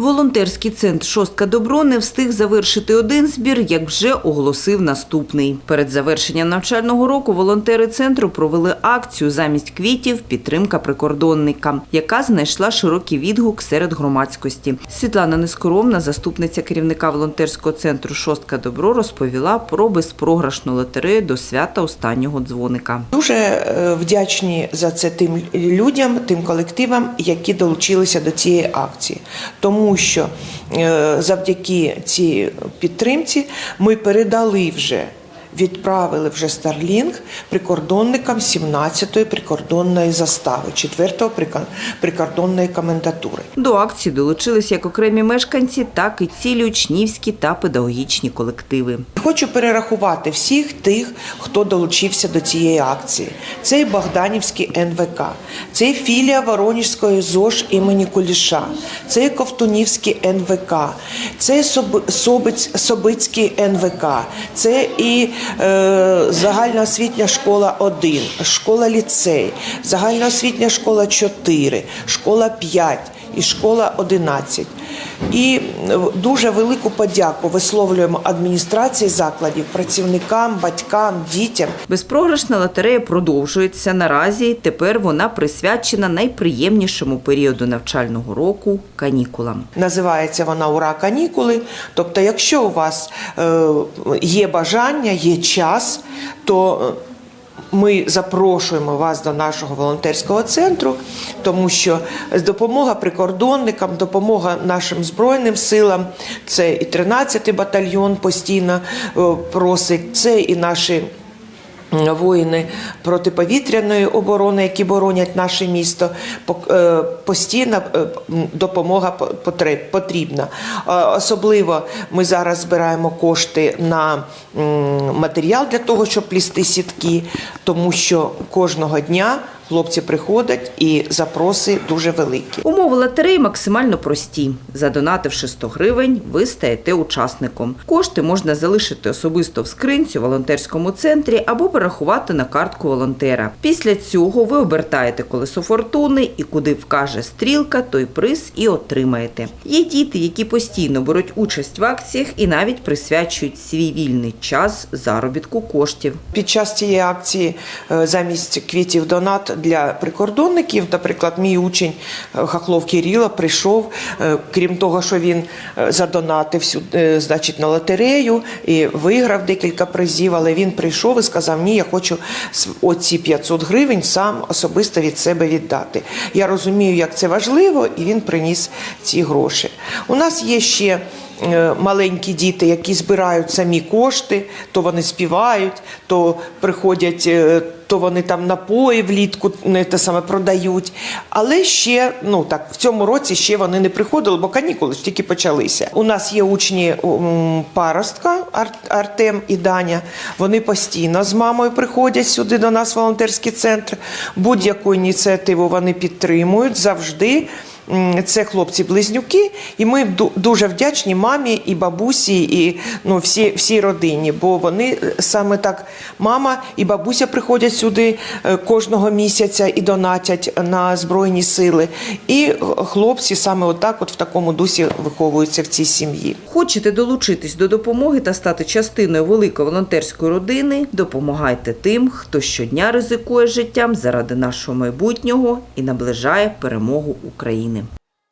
Волонтерський центр Шостка Добро не встиг завершити один збір, як вже оголосив наступний. Перед завершенням навчального року волонтери центру провели акцію замість квітів підтримка прикордонника, яка знайшла широкий відгук серед громадськості. Світлана Нескоромна, заступниця керівника волонтерського центру Шостка Добро, розповіла про безпрограшну лотерею до свята останнього дзвоника. Дуже е, вдячні за це тим людям, тим колективам, які долучилися до цієї акції, тому що е, завдяки цій підтримці ми передали вже. Відправили вже Starlink прикордонникам 17-ї прикордонної застави, 4-го прикордонної комендатури. До акції долучились як окремі мешканці, так і цілі учнівські та педагогічні колективи. Хочу перерахувати всіх тих, хто долучився до цієї акції. Це і Богданівський НВК, це і філія Воронежської ЗОЖ імені Куліша, це і Ковтунівський НВК, це і Соб- Собиць- Собицький НВК, це і загальноосвітня школа 1, школа ліцей, загальноосвітня школа 4, школа 5 і школа 11. І е, дуже велику подяку висловлюємо адміністрації закладів, працівникам, батькам, дітям. Безпрограшна лотерея продовжується наразі. Тепер вона присвячена найприємнішому періоду навчального року канікулам. Називається вона Ура канікули. Тобто, якщо у вас е, є бажання, є час, то е, ми запрошуємо вас до нашого волонтерського центру, тому що допомога прикордонникам, допомога нашим збройним силам, це і 13-й батальйон постійно е, просить, це і наші. Воїни протиповітряної оборони, які боронять наше місто, е, постійна е, допомога потрібна. Особливо ми зараз збираємо кошти на матеріал для того, щоб плісти сітки, тому що кожного дня хлопці приходять і запроси дуже великі. Умови лотереї максимально прості. Задонативши 100 гривень, ви стаєте учасником. Кошти можна залишити особисто в скринці у волонтерському центрі або перерахувати на картку волонтера. Після цього ви обертаєте колесо фортуни і куди вкаже стрілка, той приз і отримаєте. Є діти, які постійно беруть участь в акціях і навіть присвячують свій вільний час заробітку коштів. Під час цієї акції е, замість квітів донат для прикордонників, наприклад, мій учень е, Хахлов Кирило прийшов, е, крім того, що він е, задонатив значить, на лотерею і виграв декілька призів, але він прийшов і сказав, ні, я хочу оці 500 гривень сам особисто від себе віддати. Я розумію, як це важливо, і він приніс ці гроші. У нас є ще маленькі діти, які збирають самі кошти, то вони співають, то приходять, е, то вони там напої влітку не те саме продають. Але ще ну так в цьому році ще вони не приходили, бо канікули ж тільки почалися. У нас є учні паростка Ар- Артем і Даня. Вони постійно з мамою приходять сюди до нас волонтерський центр. Будь-яку ініціативу вони підтримують завжди. Це хлопці-близнюки, і ми дуже вдячні мамі і бабусі, і ну, всі, всій родині, бо вони е, саме так, мама і бабуся приходять сюди е, кожного місяця і донатять на Збройні сили. І е, хлопці саме отак, от в такому дусі виховуються в цій сім'ї. Хочете долучитись до допомоги та стати частиною великої волонтерської родини? Допомагайте тим, хто щодня ризикує життям заради нашого майбутнього і наближає перемогу України.